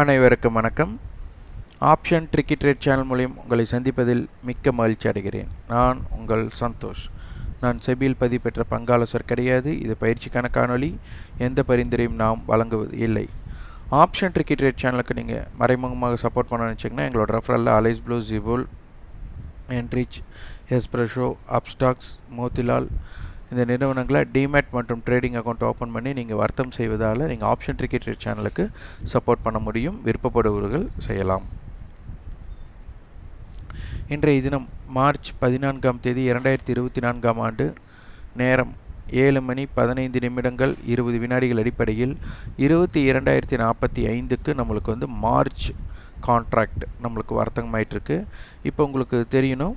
அனைவருக்கும் வணக்கம். Option tricky trade channel மூலியம் உங்களை சந்திப்பதில் மிக்க மகிழ்ச்சி அடைகிறேன். நான் உங்கள் சந்தோஷ். நான் செபியில் பதிவு பெற்ற பங்காலோசர் கிடையாது. இது பயிற்சிக்கான காணொளி. எந்த பரிந்துரையும் நாம் வழங்குவது இல்லை. ஆப்ஷன் ட்ரிக்கி ட்ரேட் சேனலுக்கு நீங்கள் மறைமுகமாக சப்போர்ட் பண்ண நினச்சிங்கன்னா எங்களோட ரெஃபரலில் அலைஸ் ப்ளூ ஜிபுல் என்ரிச் எஸ்பிரஷோ அப்ஸ்டாக்ஸ் மோத்திலால் இந்த நிறுவனங்களை டிமேட் மற்றும் ட்ரேடிங் அக்கௌண்ட் ஓப்பன் பண்ணி நீங்கள் வர்த்தம் செய்வதால் நீங்கள் ஆப்ஷன் ட்ரிக்கெட் சேனலுக்கு சப்போர்ட் பண்ண முடியும். விருப்பப்படுபவர்கள் செய்யலாம். இன்றைய தினம் மார்ச் பதினான்காம் தேதி இரண்டாயிரத்தி இருபத்தி நான்காம் ஆண்டு நேரம் ஏழு மணி பதினைந்து நிமிடங்கள் இருபது வினாடிகள் அடிப்படையில் இருபத்தி இரண்டாயிரத்தி நாற்பத்தி ஐந்துக்கு நம்மளுக்கு வந்து மார்ச் கான்ட்ராக்ட் நம்மளுக்கு வர்த்தகமாயிட்ருக்கு இப்போ உங்களுக்கு தெரியணும்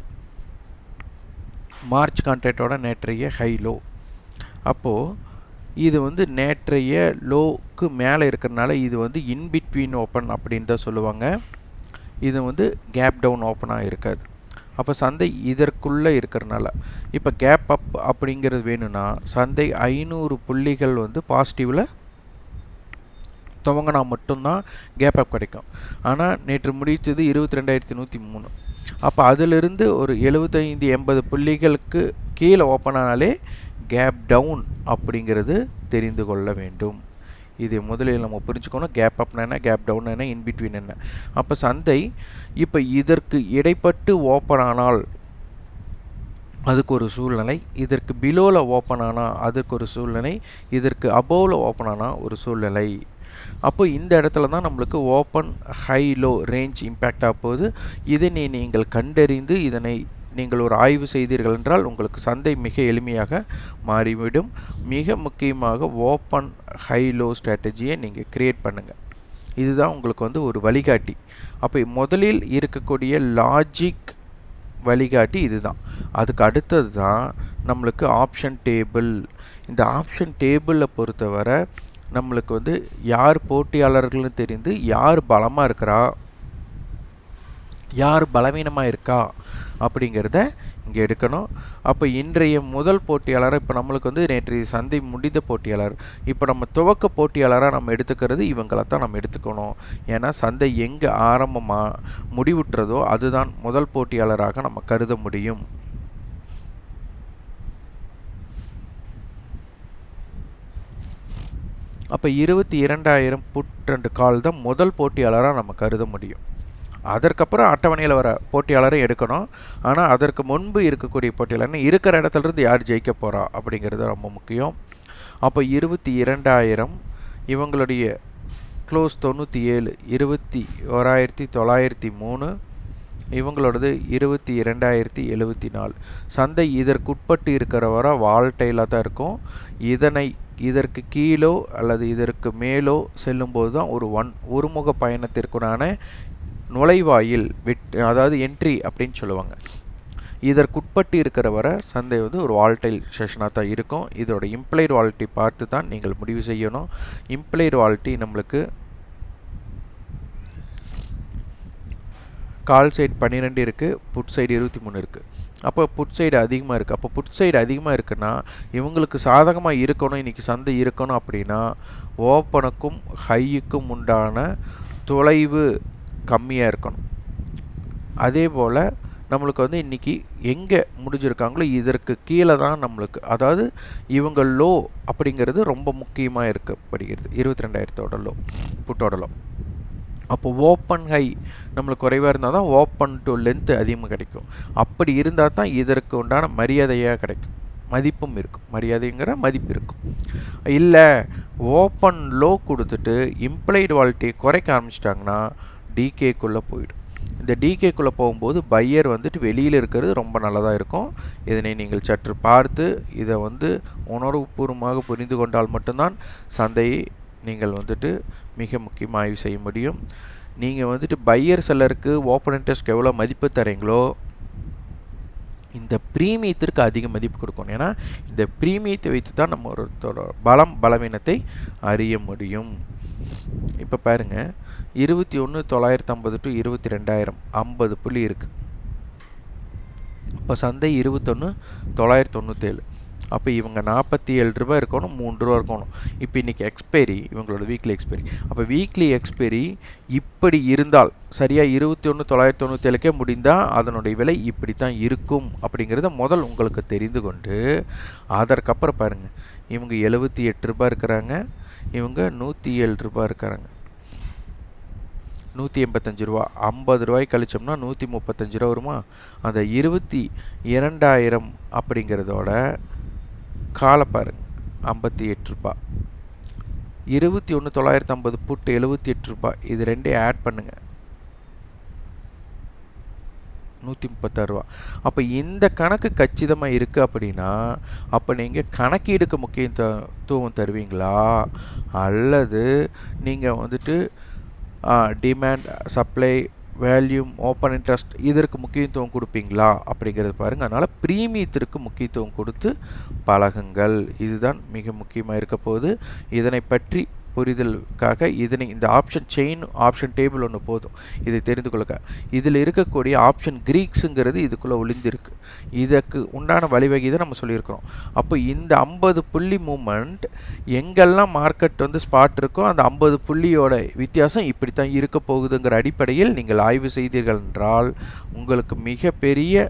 மார்ச் கான்ட்ராக்டோட நேற்றைய ஹை லோ. அப்போது இது வந்து நேற்றைய லோக்கு மேலே இருக்கிறனால இது வந்து இன்பிட்வீன் ஓப்பன் அப்படின்னு தான் சொல்லுவாங்க. இது வந்து கேப் டவுன் ஓப்பனாக இருக்காது. அப்போ சந்தை இதற்குள்ளே இருக்கிறனால. இப்போ கேப் அப் அப்படிங்கிறது வேணும்னா சந்தை ஐநூறு புள்ளிகள் வந்து பாசிட்டிவில் துவங்கினா மட்டும்தான் கேப் அப் கிடைக்கும். ஆனால் நேற்று முடித்தது இருபத்தி ரெண்டாயிரத்தி நூற்றி மூணு. அப்போ அதிலிருந்து ஒரு எழுபத்தைந்து எண்பது புள்ளிகளுக்கு கீழே ஓப்பன் ஆனாலே கேப் டவுன் அப்படிங்கிறது தெரிந்து கொள்ள வேண்டும். இதை முதலில் நம்ம புரிஞ்சுக்கணும். கேப் அப்னா என்ன? கேப் டவுன் என்ன? இன்பிட்வீன் என்ன? அப்போ சந்தை இப்போ இதற்கு இடைப்பட்டு ஓப்பன் ஆனால் அதுக்கு ஒரு சூழ்நிலை இதற்கு பிலோவில் ஓப்பன் ஆனால் அதற்கு ஒரு சூழ்நிலை இதற்கு அபோவில் ஓப்பன் ஆனால் ஒரு சூழ்நிலை. அப்போ இந்த இடத்துல தான் நம்மளுக்கு open high low range impact ஆகும்போது இதனை நீங்கள் கண்டறிந்து இதனை நீங்கள் ஒரு ஆய்வு செய்தீர்கள் என்றால் உங்களுக்கு சந்தை மிக எளிமையாக மாறிவிடும். மிக முக்கியமாக ஓப்பன் ஹை லோ ஸ்ட்ராட்டஜியை நீங்கள் க்ரியேட் பண்ணுங்கள் இதுதான் உங்களுக்கு வந்து ஒரு வழிகாட்டி. அப்போ முதலில் இருக்கக்கூடிய லாஜிக் வழிகாட்டி இதுதான். அதுக்கு அடுத்தது தான் நம்மளுக்கு ஆப்ஷன் டேபிள் இந்த ஆப்ஷன் டேபிளில் பொறுத்தவரை நம்மளுக்கு வந்து யார் போட்டியாளர்கள்னு தெரிந்து யார் பலமாக இருக்கிறா? யார் பலவீனமாக இருக்கா? அப்படிங்கிறத இங்கே எடுக்கணும். அப்போ இன்றைய முதல் போட்டியாளர் இப்போ நம்மளுக்கு வந்து நேற்றைய சந்தை முடிந்த போட்டியாளர். இப்போ நம்ம துவக்க போட்டியாளராக நம்ம எடுத்துக்கிறது இவங்களை தான் நம்ம எடுத்துக்கணும். ஏன்னா சந்தை எங்கே ஆரம்பமாக முடிவுற்றதோ அதுதான் முதல் போட்டியாளராக நம்ம கருத முடியும். அப்போ இருபத்தி இரண்டாயிரம் புட் ரெண்டு கால் தான் முதல் போட்டியாளராக நம்ம கருத முடியும். அதற்கப்புறம் அட்டவணையில் வர போட்டியாளரும் எடுக்கணும். ஆனால் அதற்கு முன்பு இருக்கக்கூடிய போட்டியாளர்னு இருக்கிற இடத்துலேருந்து யார் ஜெயிக்க போகிறா அப்படிங்கிறது ரொம்ப முக்கியம். அப்போ இருபத்தி இரண்டாயிரம் இவங்களுடைய க்ளோஸ் தொண்ணூற்றி ஏழு இருபத்தி ஓராயிரத்தி தொள்ளாயிரத்தி மூணு இவங்களோடது இருபத்தி இரண்டாயிரத்தி எழுபத்தி நாலு. சந்தை இதற்குட்பட்டு இருக்கிற வர வால்டைலாக தான் இருக்கும். இதனை இதற்கு கீழோ அல்லது இதற்கு மேலோ செல்லும்போது தான் ஒரு ஒன் ஒருமுக பயணத்திற்குடான நுழைவாயில் வெட் அதாவது என்ட்ரி அப்படின்னு சொல்லுவாங்க. இதற்குட்பட்டு இருக்கிற வர சந்தை வந்து ஒரு வால்டைல் செஷனாக தான் இருக்கும். இதோட இம்ப்ளைட் வால்ட்டி பார்த்து தான் நீங்கள் முடிவு செய்யணும். இம்ப்ளைட் வால்ட்டி நம்மளுக்கு கால் சைடு பன்னிரெண்டு இருக்குது புட் சைடு இருபத்தி மூணு இருக்குது அப்போ புட் சைடு அதிகமாக இருக்குது அப்போ புட் சைடு அதிகமாக இருக்குன்னா இவங்களுக்கு சாதகமாக இருக்கணும் இன்றைக்கி சந்தை இருக்கணும் அப்படின்னா ஓப்பனுக்கும் ஹையுக்கும் உண்டான தொலைவு கம்மியாக இருக்கணும். அதே போல் நம்மளுக்கு வந்து இன்றைக்கி எங்கே முடிஞ்சிருக்காங்களோ இதற்கு கீழே தான் நம்மளுக்கு. அதாவது இவங்க லோ அப்படிங்கிறது ரொம்ப முக்கியமாக இருக்கப்படுகிறது. இருபத்தி ரெண்டாயிரத்தோட லோ புட்டோட லோ அப்போ ஓப்பன் ஹை நம்மளுக்கு குறைவாக இருந்தால் தான் ஓப்பன் டு லென்த்து அதிகமாக கிடைக்கும். அப்படி இருந்தால் தான் இதற்கு உண்டான மரியாதையாக கிடைக்கும். மதிப்பும் இருக்கும். மரியாதைங்கிற மதிப்பு இருக்கும். இல்லை ஓப்பன் லோ கொடுத்துட்டு இம்ப்ளைடு வால்ட்டியை குறைக்க ஆரம்பிச்சிட்டாங்கன்னா டிகேக்குள்ளே போயிடும். இந்த டிகேக்குள்ளே போகும்போது பையர் வந்துட்டு வெளியில் இருக்கிறது ரொம்ப நல்லதாக இருக்கும். இதனை நீங்கள் சற்று பார்த்து இதை வந்து உணர்வுபூர்வமாக புரிந்து கொண்டால் மட்டும்தான் சந்தையை நீங்கள் வந்துட்டு மிக முக்கியமாக ஆய்வு செய்ய முடியும். நீங்கள் வந்துட்டு பையர் செல்லருக்கு ஓப்பன் இன்ட்ரெஸ்ட் எவ்வளோ மதிப்பு தரீங்களோ இந்த ப்ரீமியத்திற்கு அதிக மதிப்பு கொடுக்கணும். ஏன்னா இந்த ப்ரீமியத்தை வைத்து தான் நம்ம ஒருத்தரோட பலம் பலவீனத்தை அறிய முடியும். இப்போ பாருங்கள் இருபத்தி ஒன்று தொள்ளாயிரத்தி ஐம்பது டு இருபத்தி ரெண்டாயிரம் ஐம்பது புள்ளி இருக்குது இப்போ சந்தை இருபத்தொன்று தொள்ளாயிரத்தி தொண்ணூற்றேழு அப்போ இவங்க நாற்பத்தி ஏழு ரூபாய் இருக்கணும் மூன்று ரூபா இருக்கணும். இப்போ இன்றைக்கி எக்ஸ்பைரி இவங்களோட வீக்லி எக்ஸ்பைரி அப்போ வீக்லி எக்ஸ்பைரி இப்படி இருந்தால் சரியாக இருபத்தி ஒன்று தொள்ளாயிரத்தி தொண்ணூற்றி ஏழுக்கே முடிந்தால் அதனுடைய விலை இப்படி தான் இருக்கும் அப்படிங்கிறத முதல் உங்களுக்கு தெரிந்து கொண்டு அதற்கப்புறம் பாருங்கள் இவங்க எழுபத்தி எட்டு ரூபாய் இருக்கிறாங்க இவங்க நூற்றி ஏழு ரூபாய் இருக்கிறாங்க. நூற்றி எண்பத்தஞ்சு ரூபா ஐம்பது ரூபாய் கழிச்சோம்னா நூற்றி முப்பத்தஞ்சு ரூபா வருமா? அந்த இருபத்தி இரண்டாயிரம் அப்படிங்கிறதோட காலை பாருங்க ஐம்பத்தி எட்டு ரூபா. இருபத்தி ஒன்று தொள்ளாயிரத்தி ஐம்பது புட்டு எழுபத்தி எட்டு ரூபாய் இது ரெண்டையும் ஆட் பண்ணுங்கள் நூற்றி முப்பத்தாறுரூவா அப்போ இந்த கணக்கு கச்சிதமாக இருக்குது அப்படின்னா அப்போ நீங்கள் கணக்கீடுக்கு முக்கியத்துவம் தருவீங்களா? அல்லது நீங்கள் வந்துட்டு demand supply volume open interest இதற்கு முக்கியத்துவம் கொடுப்பீங்களா? அப்படிங்கிறது பாருங்கள் அதனால் ப்ரீமியத்திற்கு முக்கியத்துவம் கொடுத்து பழகுங்கள். இதுதான் மிக முக்கியமாக இருக்க போகுது. இதனை பற்றி புரிதலுக்காக இதனை இந்த ஆப்ஷன் செயின் ஆப்ஷன் டேபிள் ஒன்று போதும். இதை தெரிந்து கொள்ளுங்க இதில் இருக்கக்கூடிய ஆப்ஷன் கிரீக்ஸுங்கிறது இதுக்குள்ளே ஒளிந்திருக்கு. இதற்கு உண்டான வழிவகை தான் நம்ம சொல்லியிருக்கிறோம். அப்போ இந்த ஐம்பது புள்ளி மூமெண்ட் எங்கெல்லாம் மார்க்கெட் வந்து ஸ்பாட் இருக்கோ அந்த ஐம்பது புள்ளியோட வித்தியாசம் இப்படி தான் இருக்க போகுதுங்கிற அடிப்படையில் நீங்கள் ஆய்வு செய்தீர்கள் என்றால் உங்களுக்கு மிகப்பெரிய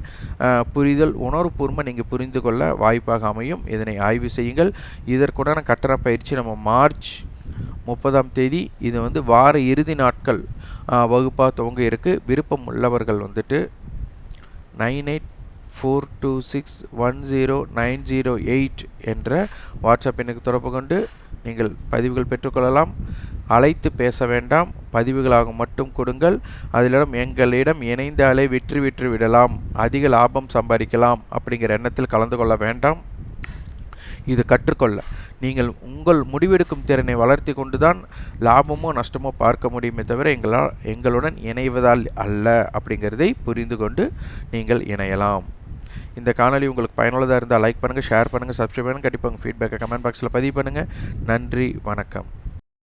புரிதல் உணர்வுபூர்வமாக நீங்கள் புரிந்து கொள்ள வாய்ப்பாக அமையும். இதனை ஆய்வு செய்யுங்கள். இதற்குடான கட்டண பயிற்சி நம்ம மார்ச் முப்பதாம் தேதி இது வந்து வார இறுதி நாட்கள் வகுப்பாக துவங்க இருக்குது விருப்பம் உள்ளவர்கள் வந்துட்டு nine eight four two six one zero nine zero eight என்ற வாட்ஸ்அப் எண்ணுக்கு தொடர்பு கொண்டு நீங்கள் பதிவுகள் பெற்றுக்கொள்ளலாம். அழைத்து பேச வேண்டாம். பதிவுகளாக மட்டும் கொடுங்கள். அதிலிடம் எங்களிடம் இணைந்தாலே விற்று விற்று விடலாம். அதிக லாபம் சம்பாதிக்கலாம் அப்படிங்கிற எண்ணத்தில் கலந்து கொள்ள வேண்டாம். இது கற்றுக்கொள்ள. நீங்கள் உங்கள் முடிவெடுக்கும் திறனை வளர்த்தி கொண்டுதான் லாபமோ நஷ்டமோ பார்க்க முடியுமே தவிர எங்களால் எங்களுடன் இணைவதால் அல்ல அப்படிங்கிறதை புரிந்து கொண்டு நீங்கள் இணையலாம். இந்த காணொலி உங்களுக்கு பயனுள்ளதாக இருந்தால் லைக் பண்ணுங்கள் ஷேர் பண்ணுங்கள் சப்ஸ்கிரைப் பண்ணுங்கள் கண்டிப்பாக உங்கள் ஃபீட்பேக்கை கமெண்ட் பாக்ஸில் பதிவு பண்ணுங்கள் நன்றி வணக்கம்.